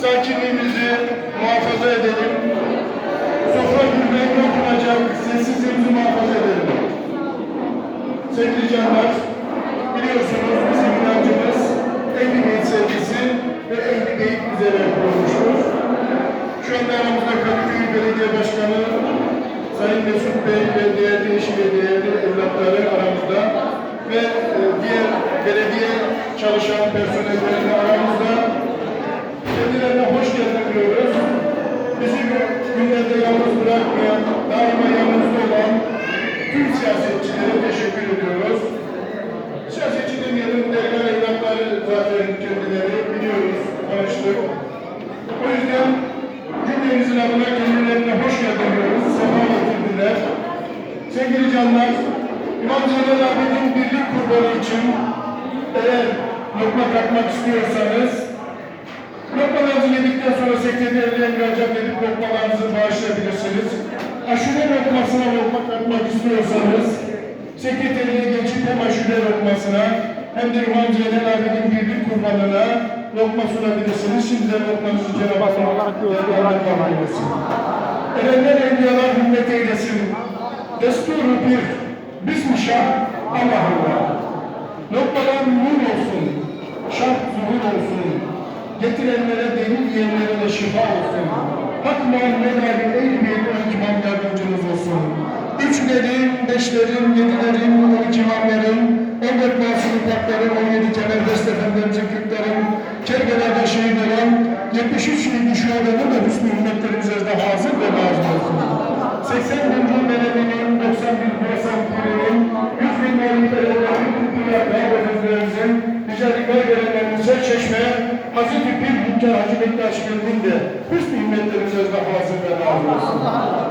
sakinliğimizi muhafaza edelim. Sofra gülmeyi dokunacak, sessizliğimizi muhafaza edelim. Sevgili canlar, biliyorsunuz bizim inancımız Ehli Beyt sevgisi ve Ehli Beyt üzere kurulmuştur. Şu anda aramızda Kadıköy Belediye Başkanı Sayın Mesut Bey ve değerli eşi ve değerli evlatları aramızda ve e, diğer belediye çalışan personelleri aramızda yalnız bırakmayan, daima yanımızda olan tüm siyasetçilere teşekkür ediyoruz. Siyasetçi demeyelim, değerli evlatları zaten kendileri biliyoruz, tanıştık. O yüzden cümlemizin adına kendilerine hoş geldin diyoruz, sefa getirdiler. Sevgili canlar, İmam Zeynel abinin birlik kurbanı için eğer lokma takmak istiyorsanız, lokmalarınızı yedikten sonra sekreterliğe müracaat lokmalarınızı bağışlayabilirsiniz. Aşure lokmasına lokma takmak istiyorsanız, sekreterliğe geçip hem aşure lokmasına hem de İmam Zeynel abinin birlik kurbanına lokma sunabilirsiniz. Şimdiden lokmanızı Cenab-ı bırakmamayız. Erenler evliyalar hürmet eylesin. Desturu bir, bismi şah, Allah Allah. Lokmalar nur olsun, şah zuhur olsun. Getirenlere delil yiyenlere de şifa olsun. Hak Muhammed Ali Eylül'ün on imam yardımcınız olsun. Üçlerin, beşlerin, yedilerin, on iki imamların, on dört masum patların, on yedi kemer dest efendilerimizin kırkların, kergelerde şehit olan, yetmiş üç bin şuadanın da hüsnü ümmetlerimize de hazır ve lazım olsun. 80 bin Rum Meleğinin, 90 bin Kurasan Pirinin, 100 bin Mevlütlerin, 40 bin Efendilerimizin, Ricalikler gelenlerin Serçeşme, Hazreti Pir Hünkar Hacı Bektaş Gülbin de hüsnü ümmetlerimize de hazır ve lazım olsun.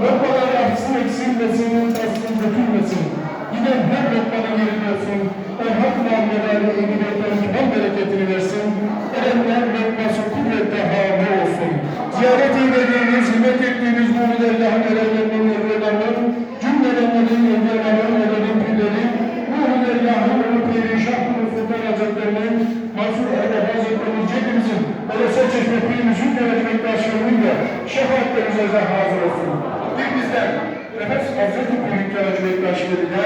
Lokmalar artsın, eksilmesin, tatsın, dökülmesin. Giden her lokmanın yerine olsun. O hak Muhammed Ali Ebi Bey'den kibar bereketini versin. Erenler lokması kudrette hamle olsun. Ziyaret eylediğiniz, hizmet ettiğiniz erenlerinin evliyalarının, cümlelerinin evliyaların, erenin pirleri, Muhammed Allah'ın ulu piri, Şah Kulu Sultan Hazretlerinin, Mansur Ali Cedimizin, Elese Çeşme Pirimizin yönetmek başkanlığıyla şefaatlerinize de hazır olsun. Bir bizden nefes Hazreti Büyük Karaca Bektaşi'yle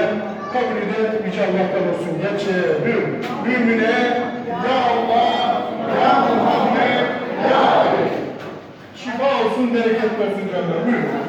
kabulü de Yüce Allah'tan olsun. Geçelim. Mümine Ya Allah, Ya Muhammed, Ya Ali. Şifa olsun, bereket versin canlar. Buyurun.